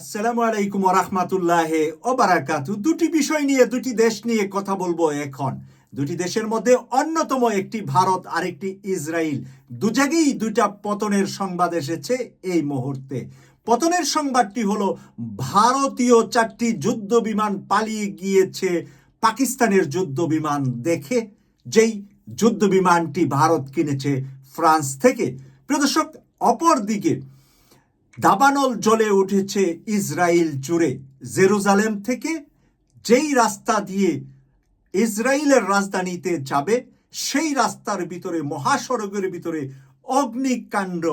আসসালামু আলাইকুম রহমাতুল্লাহ ও বারাকাতু দুটি বিষয় নিয়ে, দুটি দেশ নিয়ে কথা বলব এখন। দুটি দেশের মধ্যে অন্যতম একটি ভারত, আরেকটি ইসরায়েল দু জায়গায় দুটা পতনের সংবাদ এসেছে এই মুহূর্তে। পতনের সংবাদটি হলো, ভারতীয় চারটি যুদ্ধ বিমান পালিয়ে গিয়েছে পাকিস্তানের যুদ্ধ বিমান দেখে, যেই যুদ্ধ বিমানটি ভারত কিনেছে ফ্রান্স থেকে। প্রদর্শক অপরদিকে দাবানল জ্বলে উঠেছে ইসরায়েল জুড়ে। জেরুজালেম থেকে যেই রাস্তা দিয়ে ইসরায়েলের রাজধানীতে যাবে, সেই রাস্তার ভিতরে, মহাসড়কের ভিতরে অগ্নিকাণ্ড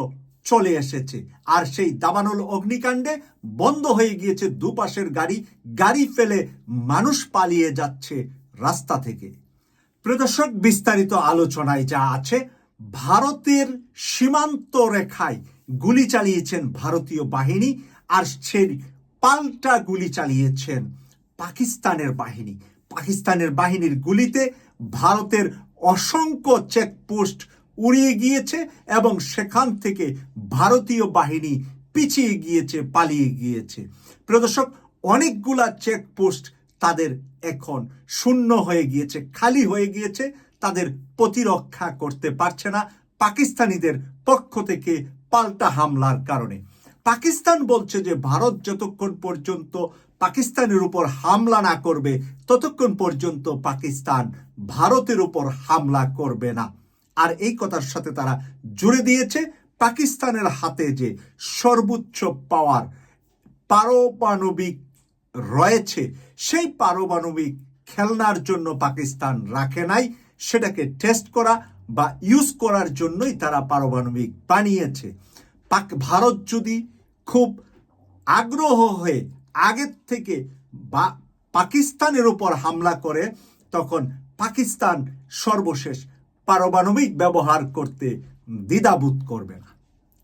চলে এসেছে। আর সেই দাবানল অগ্নিকাণ্ডে বন্ধ হয়ে গিয়েছে দুপাশের গাড়ি গাড়ি ফেলে মানুষ পালিয়ে যাচ্ছে রাস্তা থেকে। প্রদর্শক বিস্তারিত আলোচনায় যা আছে, ভারতের সীমান্ত রেখায় গুলি চালিয়েছেন ভারতীয় বাহিনী আর সেই পাল্টা গুলি চালিয়েছেন পাকিস্তানের বাহিনী। পাকিস্তানের বাহিনীর গুলিতে ভারতের অসংখ্য চেকপোস্ট উড়িয়ে গিয়েছে এবং সেখান থেকে ভারতীয় বাহিনী পিছিয়ে গিয়েছে, পালিয়ে গিয়েছে। প্রদর্শক অনেকগুলা চেকপোস্ট তাদের এখন শূন্য হয়ে গিয়েছে, খালি হয়ে গিয়েছে। তাদের প্রতিরক্ষা করতে পারছে না। পাকিস্তানিদের পক্ষ থেকে পাল্টা হামলার কারণে। পাকিস্তান বলছে যে ভারত যতক্ষণ পর্যন্ত পাকিস্তানের উপর হামলা না করবে, ততক্ষণ পর্যন্ত পাকিস্তান ভারতের উপর হামলা করবে না। আর এই কথার সাথে তারা জুড়ে দিয়েছে পাকিস্তানের হাতে যে সর্বোচ্চ পাওয়ার পারমাণবিক রয়েছে, সেই পারমাণবিক খেলনার জন্য পাকিস্তান রাখে নাই। সেটাকে টেস্ট করা বা ইউজ করার জন্যই তারা পারমাণবিক বানিয়েছে। পাক ভারত যদি খুব আগ্রহ হয়ে আগের থেকে বা পাকিস্তানের উপর হামলা করে, তখন পাকিস্তান সর্বশেষ পারমাণবিক ব্যবহার করতে দ্বিধাবোধ করবে না।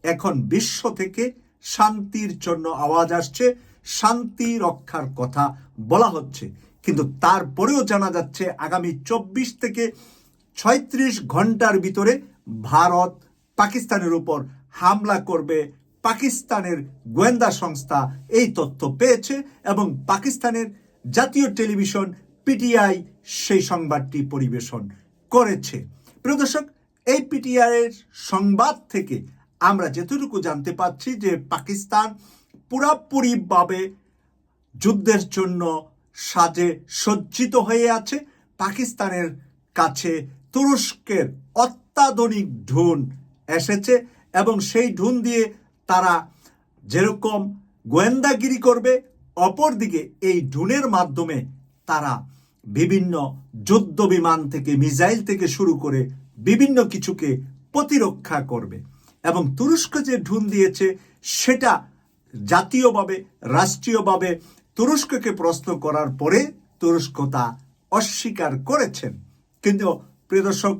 এখন বিশ্ব থেকে শান্তির জন্য আওয়াজ আসছে, শান্তি রক্ষার কথা বলা হচ্ছে। কিন্তু তারপরেও জানা যাচ্ছে, আগামী চব্বিশ থেকে ছয়ত্রিশ ঘণ্টার ভিতরে ভারত পাকিস্তানের উপর হামলা করবে। পাকিস্তানের গোয়েন্দা সংস্থা এই তথ্য পেয়েছে এবং পাকিস্তানের জাতীয় টেলিভিশন পিটিআই সেই সংবাদটি পরিবেশন করেছে। প্রিয় দর্শক, এই পিটিআই এর সংবাদ থেকে আমরা যেটুকু জানতে পাচ্ছি যে পাকিস্তান পুরাপুরিভাবে যুদ্ধের জন্য সাজে সজ্জিত হয়ে আছে। পাকিস্তানের কাছে তুরস্কের অত্যাধুনিক ঢুন এসেছে এবং সেই ঢুন দিয়ে তারা যেরকম গোয়েন্দাগিরি করবে, অপরদিকে এই ঢুনের মাধ্যমে তারা বিভিন্ন যুদ্ধ বিমান থেকে, মিসাইল থেকে শুরু করে বিভিন্ন কিছুকে প্রতিরক্ষা করবে এবং তুরস্ক যে ঢুন দিয়েছে সেটা জাতীয়ভাবে, রাষ্ট্রীয়ভাবে তুরস্ককে প্রশ্ন করার পরে তুরস্ক তা অস্বীকার করেছেন কিন্তু প্রিয় দর্শক,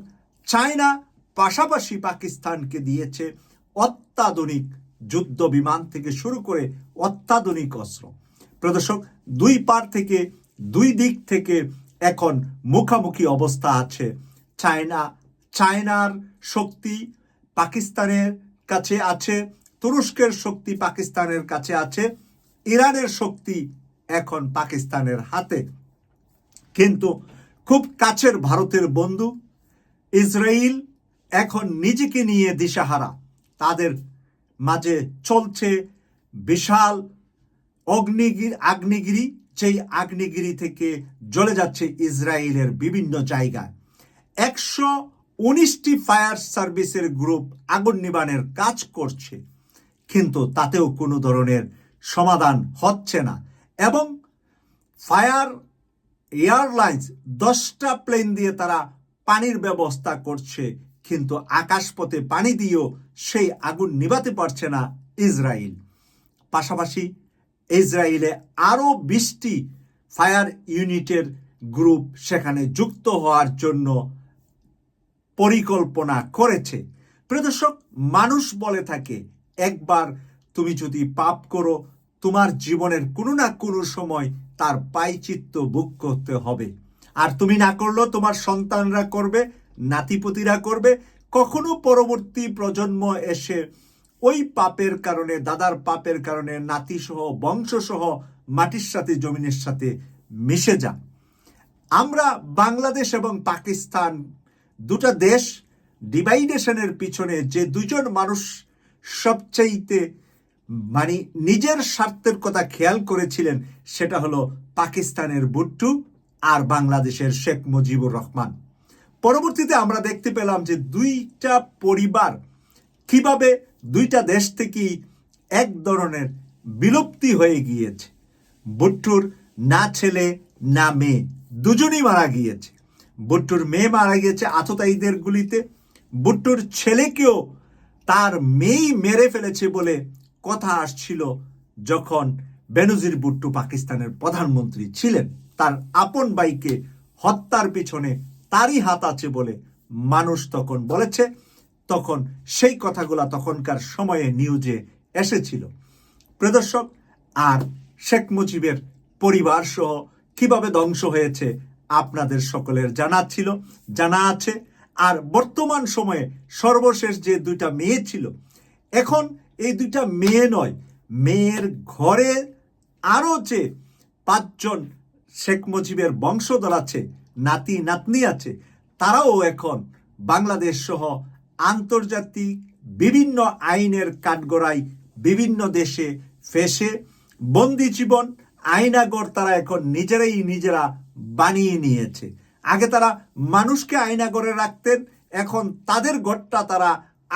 চায়না পাশাপাশি পাকিস্তানকে দিয়েছে অত্যাধুনিক যুদ্ধ বিমান থেকে শুরু করে অত্যাধুনিক অস্ত্র। প্রদর্শক দুই পার থেকে দুই দিক থেকে এখন মুখামুখি অবস্থা আছে চায়না। চায়নার শক্তি পাকিস্তানের কাছে আছে, তুরস্কের শক্তি পাকিস্তানের কাছে আছে, ইরানের শক্তি এখন পাকিস্তানের হাতে। কিন্তু খুব কাছের ভারতের বন্ধু। ইসরায়েল এখন নিজেকে নিয়ে দিশাহারা। তাদের মাঝে চলছে বিশাল অগ্নিগির আগ্নেয়গিরি সেই আগ্নেয়গিরি থেকে জ্বলে যাচ্ছে ইসরায়েলের বিভিন্ন জায়গায়। একশো উনিশটি ফায়ার সার্ভিসের গ্রুপ আগুন নিবানের কাজ করছে, কিন্তু তাতেও কোনো ধরনের সমাধান হচ্ছে না। এবং ফায়ার এয়ারলাইন্স দশটা প্লেন দিয়ে তারা পানির ব্যবস্থা করছে, কিন্তু আকাশপথে পানি দিয়েও সেই আগুন নিভাতে পারছে না ইসরায়েল। পাশাপাশি ইসরায়েলে আরও বিশটি ফায়ার ইউনিটের গ্রুপ সেখানে যুক্ত হওয়ার জন্য পরিকল্পনা করেছে। প্রদর্শক মানুষ বলে থাকে, একবার তুমি যদি পাপ করো, তোমার জীবনের কোনো না কোনো সময় তার পাইচিত্ত বুক করতে হবে। আর তুমি না করলেও তোমার সন্তানরা করবে, নাতিপতিরা করবে। কখনো পরবর্তী প্রজন্ম এসে ওই পাপের কারণে, দাদার পাপের কারণে, নাতিসহ, বংশসহ মাটির সাথে, জমিনের সাথে মিশে যান। আমরা বাংলাদেশ এবং পাকিস্তান দুটা দেশ, ডিভাইডেশনের পিছনে যে দুজন মানুষ সবচাইতে মানে নিজের স্বার্থের কথা খেয়াল করেছিলেন, সেটা হলো পাকিস্তানের বুট্টু আর বাংলাদেশের শেখ মুজিবুর রহমান। পরবর্তীতে আমরা দেখতে পেলাম যে দুইটা পরিবার কীভাবে দুইটা দেশ থেকেই এক ধরনের বিলুপ্তি হয়ে গিয়েছে। বুট্টুর না ছেলে, না মেয়ে, দুজনই মারা গিয়েছে। বুট্টুর মেয়ে মারা গিয়েছে আততায়ীদের গুলিতে। বুট্টুর ছেলেকেও তার মেয়েই মেরে ফেলেছে বলে কথা আসছিল যখন বেনজির বুট্টু পাকিস্তানের প্রধানমন্ত্রী ছিলেন। তার আপন ভাইকে হত্যার পিছনে তারই হাত আছে বলে মানুষ তখন বলেছে। তখন সেই কথাগুলা তখনকার সময়ে নিউজে এসেছিল। প্রদর্শক আর শেখ মুজিবের পরিবার সহ কীভাবে ধ্বংস হয়েছে আপনাদের সকলের জানা ছিল, জানা আছে। আর বর্তমান সময়ে সর্বশেষ যে দুইটা মেয়ে ছিল, এখন এই দুইটা মেয়ে নয়, মেয়ের ঘরে আরও যে পাঁচজন শেখ মুজিবের বংশধর আছে, নাতি, নাতনি আছে, তারাও এখন বাংলাদেশ সহ আন্তর্জাতিক বিভিন্ন আইনের কাঠগড়ায় বিভিন্ন দেশে ফেসে বন্দি জীবন আইনাগর তারা এখন নিজেরাই নিজেরা বানিয়ে নিয়েছে। আগে তারা মানুষকে আয়নাগরে রাখতেন, এখন তাদের ঘরটা তারা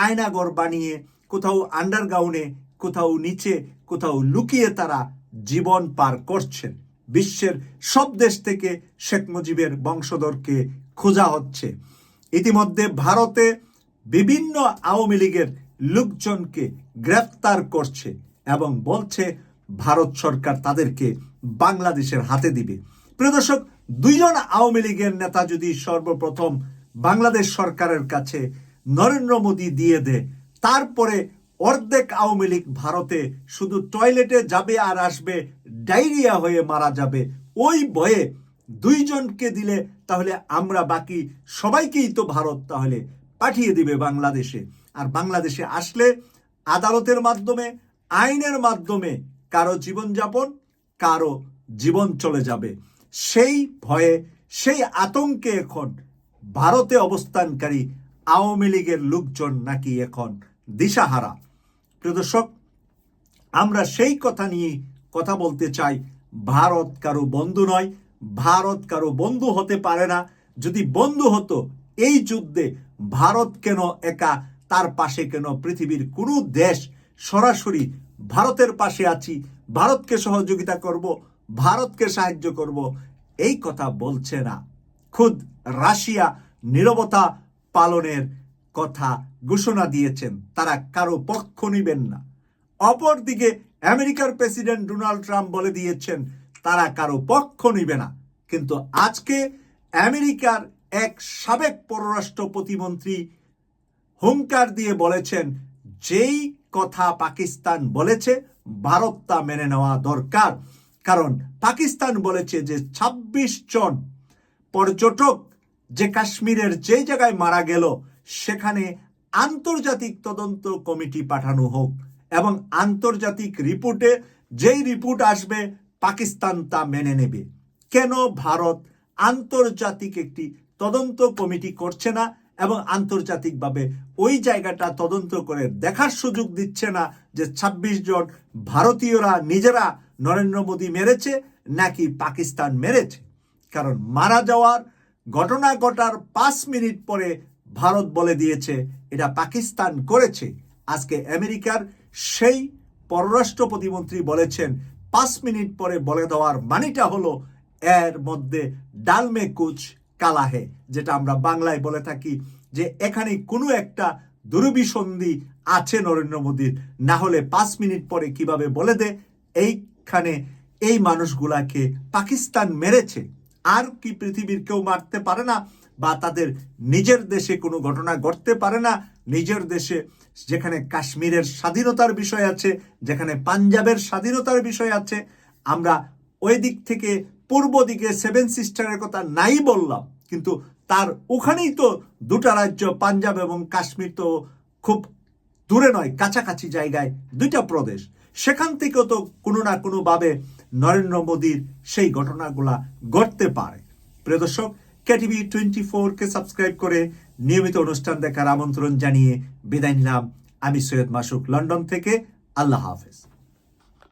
আয়নাগর বানিয়ে কোথাও আন্ডারগ্রাউন্ডে কোথাও নিচে, কোথাও লুকিয়ে তারা জীবন পার করছেন। বিশ্বের সব দেশ থেকে শেখ মুজিবের বংশধরকে খোঁজা হচ্ছে। ইতিমধ্যে ভারতে বিভিন্ন আওয়ামী লীগের লোকজনকে গ্রেফতার করছে এবং বলছে, ভারত সরকার তাদেরকে বাংলাদেশের হাতে দিবে। প্রিয় দর্শক, দুইজন আওয়ামী লীগের নেতা যদি সর্বপ্রথম বাংলাদেশ সরকারের কাছে নরেন্দ্র মোদী দিয়ে দেয় তারপরে অর্ধেক আওয়ামী লীগ ভারতে শুধু টয়লেটে যাবে আর আসবে, ডায়রিয়া হয়ে মারা যাবে। ওই ভয়ে দুইজনকে দিলে তাহলে আমরা বাকি সবাইকেই তো ভারত তাহলে পাঠিয়ে দিবে বাংলাদেশে। আর বাংলাদেশে আসলে আদালতের মাধ্যমে, আইনের মাধ্যমে কারও জীবনযাপন, কারও জীবন চলে যাবে। সেই ভয়ে, সেই আতঙ্কে এখন ভারতে অবস্থানকারী আওয়ামী লীগের লোকজন নাকি এখন দিশাহারা। প্রিয় দর্শক, আমরা সেই কথা নিয়ে কথা বলতে চাই। ভারত কারও বন্ধু নয়, ভারত কারও বন্ধু হতে পারে না। যদি বন্ধু হতো, এই যুদ্ধে ভারত কেন একা, তার পাশে কেন পৃথিবীর কোনো দেশ? সরাসরি ভারতের পাশে আছি, ভারতকে সহযোগিতা করব, ভারতকে সাহায্য করব, এই কথা বলছে না। খুদ রাশিয়া নীরবতা পালনের কথা ঘোষণা দিয়েছেন। তারা কারও পক্ষ নিবেন না। অপরদিকে আমেরিকার প্রেসিডেন্ট ডোনাল্ড ট্রাম্প বলে দিয়েছেন, তারা কারও পক্ষ নিবে না। কিন্তু আজকে আমেরিকার এক সাবেক পররাষ্ট্র প্রতিমন্ত্রী হুঙ্কার দিয়ে বলেছেন, যেই কথা পাকিস্তান বলেছে ভারত তা মেনে নেওয়া দরকার। কারণ পাকিস্তান বলেছে যে ২৬ জন পর্যটক যে কাশ্মীরের যে জায়গায় মারা গেল সেখানে আন্তর্জাতিক তদন্ত কমিটি পাঠানো হোক এবং আন্তর্জাতিক রিপোর্টে যেই রিপোর্ট আসবে, পাকিস্তান তা মেনে নেবে। কেন ভারত আন্তর্জাতিক একটি তদন্ত কমিটি করছে না এবং আন্তর্জাতিকভাবে ওই জায়গাটা তদন্ত করে দেখার সুযোগ দিচ্ছে না যে ২৬ জন ভারতীয়রা নিজেরা নরেন্দ্র মোদী মেরেছে নাকি পাকিস্তান মেরেছে? কারণ মারা যাওয়ার ঘটনা ঘটার পাঁচ মিনিট পরে ভারত বলে দিয়েছে, এটা পাকিস্তান করেছে। আজকে আমেরিকার সেই পররাষ্ট্র প্রতিমন্ত্রী বলেছেন, পাঁচ মিনিট পরে বলে দেওয়ার মানিটা হলো, এর মধ্যে ডালমে কুচ কালাহে যেটা আমরা বাংলায় বলে থাকি যে এখানে কোনো একটা দুরভিসন্ধি আছে নরেন্দ্র মোদীর। না হলে পাঁচ মিনিট পরে কীভাবে বলে দে, এইখানে এই মানুষগুলাকে পাকিস্তান মেরেছে। আর কি পৃথিবীর কেউ মারতে পারে না বা তাদের নিজের দেশে কোনো ঘটনা ঘটতে পারে না, নিজের দেশে যেখানে কাশ্মীরের স্বাধীনতার বিষয় আছে, যেখানে পাঞ্জাবের স্বাধীনতার বিষয় আছে, আমরা ওই দিক থেকে পূর্ব দিকে সেভেন সিস্টারের কথা নাই বললাম, কিন্তু তার ওখানেই তো দুটা রাজ্য, পাঞ্জাব এবং কাশ্মীর তো খুব দূরে নয়, কাছাকাছি জায়গায় দুইটা প্রদেশ। সেখান থেকেও তো কোনো না কোনোভাবে নরেন্দ্র মোদীর সেই ঘটনাগুলা ঘটতে পারে। প্রিয় দর্শক কেটিভি টোয়েন্টি ফোরকে সাবস্ক্রাইব করে নিয়মিত অনুষ্ঠান দেখার আমন্ত্রণ জানিয়ে বিদায় নিলাম। আমি সৈয়দ মাসুক, লন্ডন থেকে। আল্লাহ হাফেজ।